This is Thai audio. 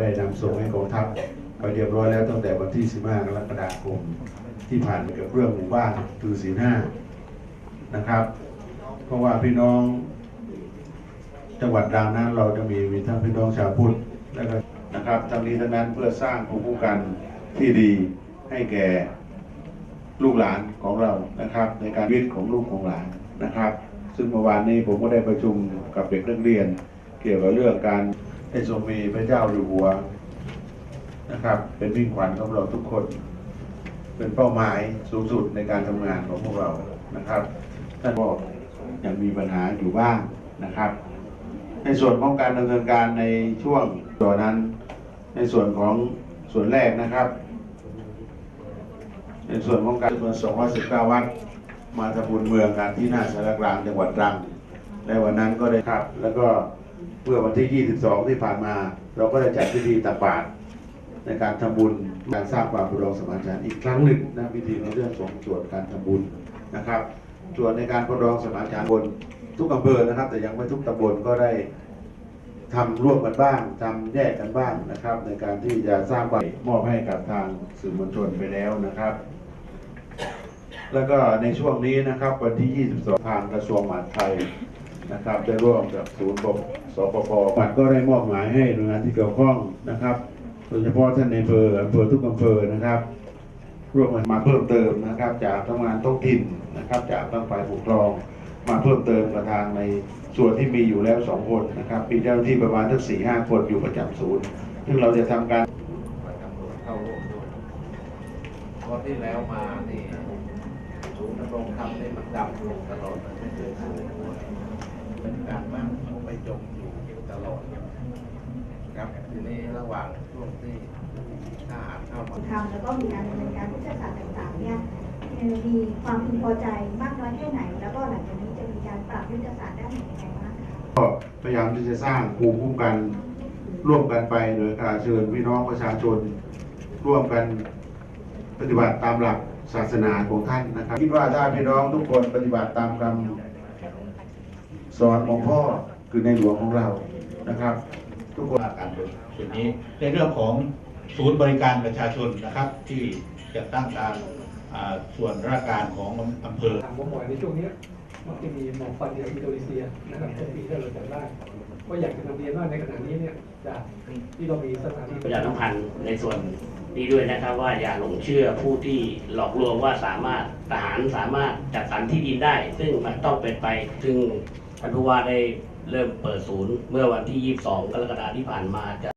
ได้นำส่งให้กองทัพไปเรียบร้อยแล้วตั้งแต่วันที่ 15 กรกฎาคม ที่ผ่านมาเกี่ยวกับเรื่องหมู่บ้านคือศีลห้านะครับ เพราะว่าพี่น้อง จังหวัดดังนั้นเราจะมีมีทั้งพี่น้องชาวพุทธและก็นะครับทั้งนี้ทั้งนั้นเพื่อสร้างภูมิคุ้มกันที่ดีให้แก่ลูกหลานของเรานะครับ ในการวิทย์ของลูกของหลานนะครับ ซึ่งเมื่อวานนี้ผมก็ได้ประชุมกับเด็กนักเรียน เกี่ยวกับเรื่องการ ให้ทรงมีพระเจ้าอยู่หัวนะครับ เป็นมิ่งขวัญของเราทุกคน เป็นเป้าหมายสูงสุดในการทำงานของพวกเรานะครับท่านบอกยังมีปัญหาอยู่บ้างนะครับ ในส่วนของการดำเนินการในช่วงตัวนั้น ในส่วนของส่วนแรกนะครับ ในส่วนของการจำนวน219 วัดมาทำบุญเมืองกันที่หน้าสารกลางจังหวัดตรังในวันนั้นก็ได้ครับ แล้วก็ เมื่อวันที่ 22 ที่ผ่านมา เราก็ได้จัดพิธีตักบาตรในการทำบุญการสร้างความปรองสมานฉันท์อีกครั้งหนึ่งนะพิธีในเรื่องของส่วนการทำบุญนะครับ ส่วนในการปรองสมานฉันท์บนทุกอำเภอนะครับ แต่ยังไม่ทุกตำบลก็ได้ทำร่วมกันบ้างทำแยกกันบ้างนะครับ ในการที่จะสร้างความมอบให้กับทางสื่อมวลชนไปแล้วนะครับ แล้วก็ในช่วงนี้นะครับวันที่ 22 ทางกระทรวงมหาดไทย นะครับได้ร่วมกับศูนย์สปปปัดก็ได้มอบหมายให้หน่วยงานที่เกี่ยวข้องนะครับ โดยเฉพาะท่านในอำเภออำเภอทุกอำเภอนะครับร่วมกันมาเพิ่มเติมนะครับ จากทำงานท้องถิ่นนะครับ จากทางฝ่ายปกครอง มาเพิ่มเติมกับทางในส่วนที่มีอยู่แล้วสองคนนะครับมีเจ้าหน้าที่ประมาณทั้งสี่ห้าคนอยู่ประจำศูนย์ ซึ่งเราจะทำการเข้าร่วมด้วยราะที่แล้วมานี่ ศูนย์ดำรงธรรมนี่มันดำลงตลอดมันไม่เคยสูงเป็นการมั่งเขาไปจมอยู่ตลอดครับทีนี้ระหว่างช่วงที่ทหารเข้ามาทำแล้วก็มีการดำเนินการยุทธศาสตร์ต่างๆเนี่ยเอ่อมีความพึงพอใจมากน้อยแค่ไหน แล้วก็หลังจากนี้จะมีการปรับยุทธศาสตร์ด้านไหนยังไงบ้างคะก็พยายามที่จะสร้างภูมิคุ้มกันร่วมกันไปโดยการเชิญพี่น้องประชาชนร่วมกันปฏิบัติตามหลัก ศาสนาของท่านนะครับ คิดว่าญาติพี่น้องทุกคนปฏิบัติตามคำสอนของพ่อคือในหลวงของเรานะครับ ทุกคนการส่วนนี้ในเรื่องของศูนย์บริการประชาชนนะครับ ที่จะตั้งตามส่วนราชการของอำเภอผมบอกในช่วงนี้ มักจะมีหมอกควันจากอินโดนีเซียนะครับต้นปีที่เราจำได้ก็อยากจะนำเรียนว่าในขณะนี้เนี่ยจากที่เรามีสถานีประชาสัมพันธ์ในส่วนนี้ด้วยนะครับว่าอย่าหลงเชื่อผู้ที่หลอกลวงว่าสามารถทหารสามารถจัดสรรที่ดินได้ ซึ่งมันต้องเป็นไปซึ่งท่านผู้ว่าได้เริ่มเปิดศูนย์ เมื่อวันที่ 22 กรกฎาคมที่ผ่านมาจะ